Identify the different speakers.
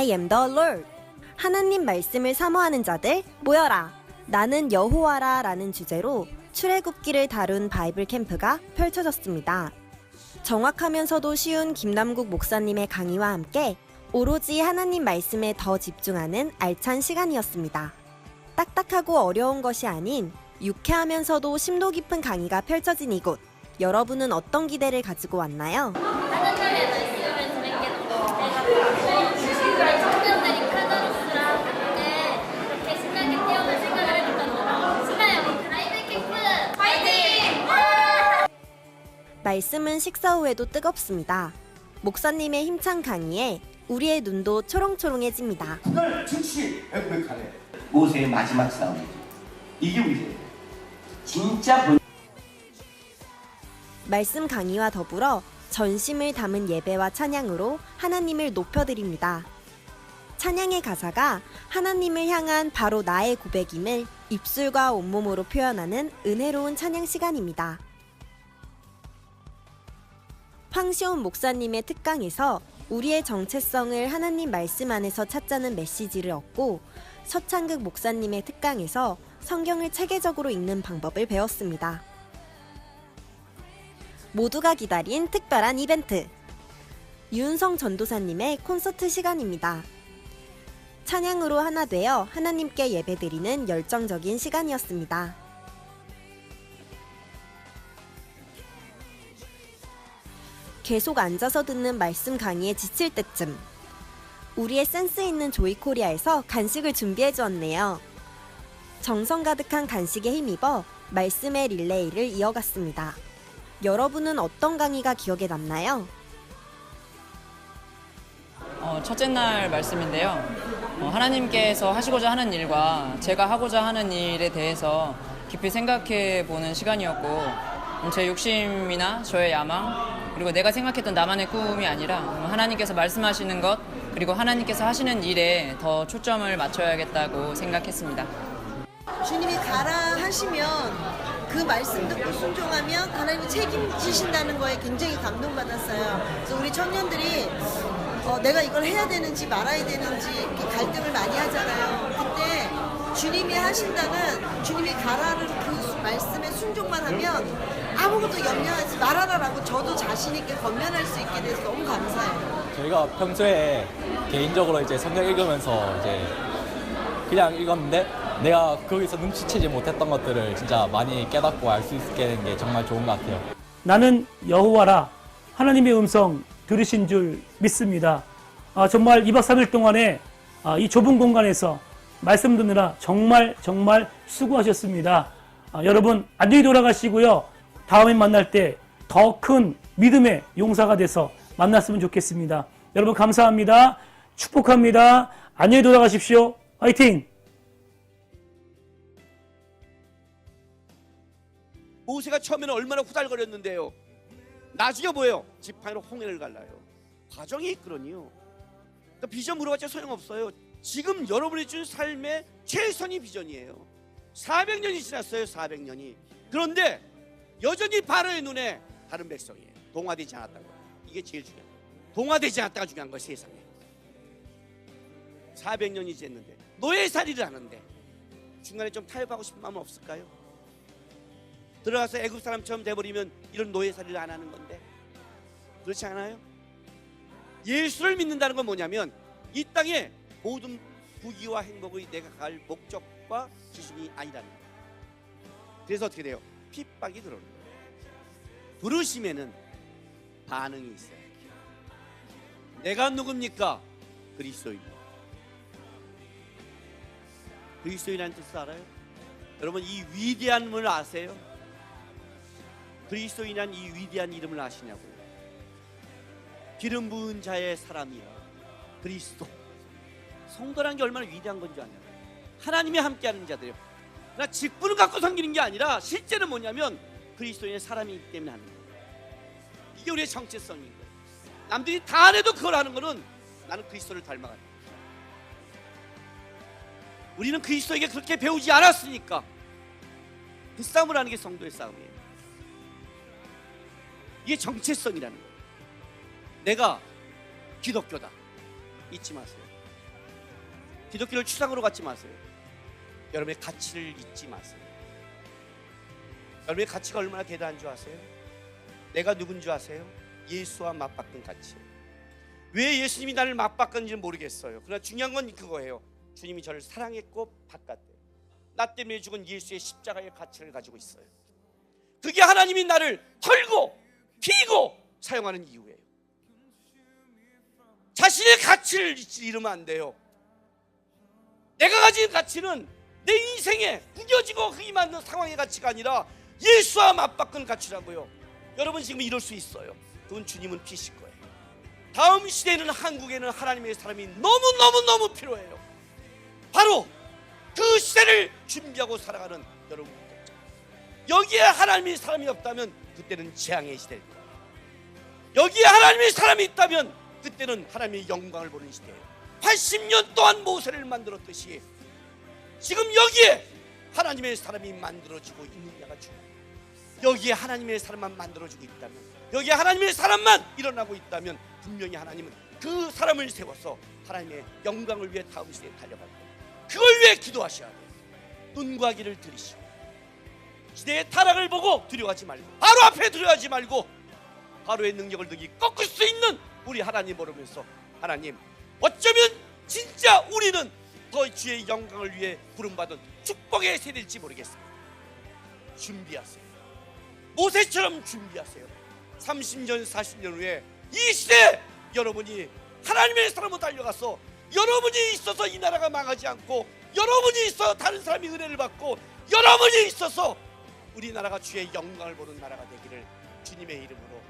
Speaker 1: I am the Lord. 하나님 말씀을 사모하는 자들 모여라. 나는 여호와라 라는 주제로 출애굽기를 다룬 바이블 캠프가 펼쳐졌습니다. 정확하면서도 쉬운 김남국 목사님의 강의와 함께 오로지 하나님 말씀에 더 집중하는 알찬 시간이었습니다. 딱딱하고 어려운 것이 아닌 유쾌하면서도 심도 깊은 강의가 펼쳐진 이곳. 여러분은 어떤 기대를 가지고 왔나요?
Speaker 2: 하나님의 말씀을 들었기 때문에 저희 청년들이 카다로스랑 함께 그렇게 신나게 뛰어놀 생각을 해니까 너무 신나요. 라이브 캠프 파이팅!
Speaker 1: 말씀은 식사 후에도 뜨겁습니다. 목사님의 힘찬 강의에 우리의 눈도 초롱초롱해집니다.
Speaker 3: 그걸 즉시 회복하네. 모세의 마지막 싸움이죠. 이게 우리예요. 진짜 본
Speaker 1: 말씀 강의와 더불어 전심을 담은 예배와 찬양으로 하나님을 높여드립니다. 찬양의 가사가 하나님을 향한 바로 나의 고백임을 입술과 온몸으로 표현하는 은혜로운 찬양 시간입니다. 황시온 목사님의 특강에서 우리의 정체성을 하나님 말씀 안에서 찾자는 메시지를 얻고 서창극 목사님의 특강에서 성경을 체계적으로 읽는 방법을 배웠습니다. 모두가 기다린 특별한 이벤트. 윤성 전도사님의 콘서트 시간입니다. 찬양으로 하나 되어 하나님께 예배드리는 열정적인 시간이었습니다. 계속 앉아서 듣는 말씀 강의에 지칠 때쯤 우리의 센스 있는 조이 코리아에서 간식을 준비해 주었네요. 정성 가득한 간식에 힘입어 말씀의 릴레이를 이어갔습니다. 여러분은 어떤 강의가 기억에 남나요?
Speaker 4: 어, 첫째 날 말씀인데요. 어, 하나님께서 하시고자 하는 일과 제가 하고자 하는 일에 대해서 깊이 생각해 보는 시간이었고, 음, 제 욕심이나 저의 야망, 그리고 내가 생각했던 나만의 꿈이 아니라 음, 하나님께서 말씀하시는 것, 그리고 하나님께서 하시는 일에 더 초점을 맞춰야겠다고 생각했습니다.
Speaker 5: 주님이 가라 하시면 그 말씀 듣고 순종하면 하나님이 책임지신다는 거에 굉장히 감동받았어요. 그래서 우리 청년들이 어, 내가 이걸 해야 되는지 말아야 되는지 이렇게 갈등을 많이 하잖아요. 그때 주님이 하신다는 주님이 가라는 그 수- 말씀에 순종만 하면 아무것도 염려하지 말아라라고 저도 자신 있게 건면할 수 있게 돼서 너무 감사해요.
Speaker 6: 저희가 평소에 개인적으로 이제 성경 읽으면서 이제 그냥 읽었는데 내가 거기서 눈치채지 못했던 것들을 진짜 많이 깨닫고 알 수 있게 된 게 정말 좋은 것 같아요.
Speaker 7: 나는 여호와라 하나님의 음성 들으신 줄 믿습니다. 아, 정말 2박 3일 동안에 아, 이 좁은 공간에서 말씀 듣느라 정말 정말 수고하셨습니다. 아, 여러분 안녕히 돌아가시고요. 다음에 만날 때 더 큰 믿음의 용사가 돼서 만났으면 좋겠습니다. 여러분 감사합니다. 축복합니다. 안녕히 돌아가십시오. 화이팅!
Speaker 8: 모세가 처음에는 얼마나 후달거렸는데요. 나중에 뭐예요? 지팡이로 홍해를 갈라요. 과정이 그러니요. 그러니까 비전 물어봤자 소용없어요. 지금 여러분이 준 삶의 최선이 비전이에요. 400년이 지났어요. 400년이. 그런데 여전히 바로의 눈에 다른 백성이에요. 동화되지 않았다고. 이게 제일 중요해요. 동화되지 않았다가 중요한 거예요. 세상에. 400년이 지났는데 노예살이를 하는데 중간에 좀 타협하고 싶은 마음은 없을까요? 들어가서 애굽 사람처럼 돼버리면 이런 노예살이를 안 하는 건데 그렇지 않아요? 예수를 믿는다는 건 뭐냐면 이 땅에 모든 부귀와 행복의 내가 갈 목적과 기준이 아니라는 거예요. 그래서 어떻게 돼요? 핍박이 들어오는 거예요. 부르심에는 반응이 있어요. 내가 누굽니까? 그리스도인. 그리스도인이라는 뜻을 알아요? 여러분 이 위대함을 아세요? 그리스도인이란 이 위대한 이름을 아시냐고요? 기름 부은 자의 사람이요 그리스도 성도라는 게 얼마나 위대한 건지 아냐 하나님이 함께하는 자들이요 그러나 직분을 갖고 섬기는 게 아니라 실제는 뭐냐면 그리스도인의 사람이기 때문에 하는 거예요 이게 우리의 정체성인 거예요 남들이 다 안 해도 그걸 하는 거는 나는 그리스도를 닮아가는 거예요 우리는 그리스도에게 그렇게 배우지 않았으니까 그 싸움을 하는 게 성도의 싸움이에요. 이게 정체성이라는 거예요. 내가 기독교다. 잊지 마세요. 기독교를 추상으로 갖지 마세요. 여러분의 가치를 잊지 마세요. 여러분의 가치가 얼마나 대단한 줄 아세요? 내가 누군 줄 아세요? 예수와 맞바꾼 가치예요. 왜 예수님이 나를 맞바꿨는지는 모르겠어요. 그러나 중요한 건 그거예요. 주님이 저를 사랑했고 바꿨대요. 나 때문에 죽은 예수의 십자가의 가치를 가지고 있어요. 그게 하나님이 나를 털고 피고 사용하는 이유예요. 자신의 가치를 잃으면 안 돼요. 내가 가진 가치는 내 인생에 구겨지고 흙이 맞는 상황의 가치가 아니라 예수와 맞바꾼 가치라고요. 여러분 지금 이럴 수 있어요. 그건 주님은 피실 거예요. 다음 시대에는 한국에는 하나님의 사람이 너무 너무 너무 필요해요. 바로 그 시대를 준비하고 살아가는 여러분. 여기에 하나님의 사람이 없다면 그때는 재앙의 시대일 거예요. 여기에 하나님의 사람이 있다면 그때는 하나님의 영광을 보는 시대예요. 80년 동안 모세를 만들었듯이 지금 여기에 하나님의 사람이 만들어지고 있느냐가 중요해요. 여기에 하나님의 사람만 만들어지고 있다면 여기에 하나님의 사람만 일어나고 있다면 분명히 하나님은 그 사람을 세워서 하나님의 영광을 위해 다음 시대에 달려갈 거예요. 그걸 위해 기도하셔야 돼요. 눈과 귀를 들이시고 시대의 타락을 보고 두려워하지 말고 바로 앞에 두려워하지 말고 바로의 능력을 능히 꺾을 수 있는 우리 하나님 모르면서 하나님 어쩌면 진짜 우리는 더 주의 영광을 위해 부름받은 축복의 세대일지 모르겠습니다. 준비하세요. 모세처럼 준비하세요. 30년, 40년 후에 이 시대 여러분이 하나님의 사람으로 달려가서 여러분이 있어서 이 나라가 망하지 않고 여러분이 있어 다른 사람이 은혜를 받고 여러분이 있어서 우리나라가 주의 영광을 보는 나라가 되기를 주님의 이름으로